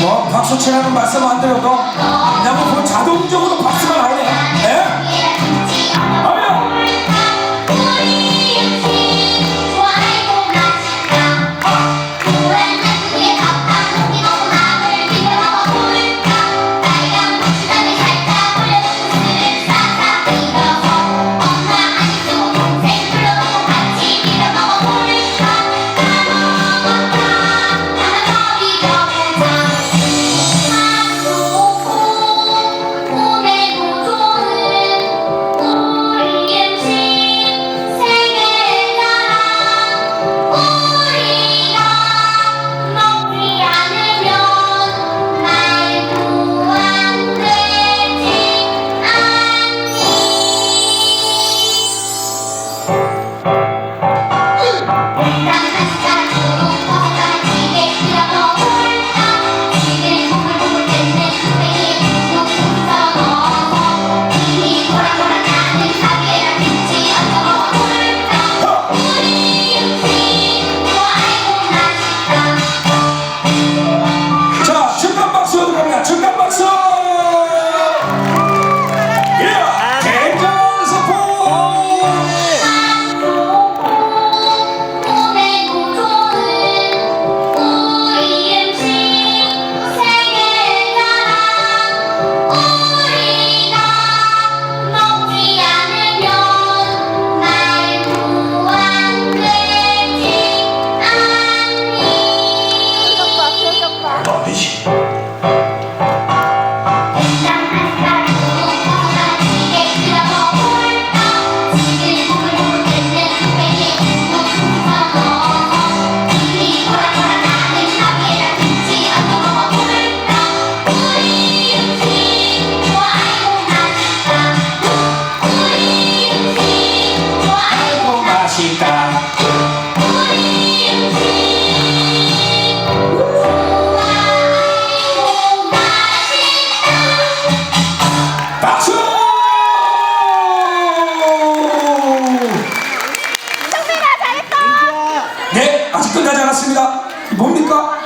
뭐, 박수 치라는 말씀 안 드려도? 아직까지 하지 않았습니다. 뭡니까?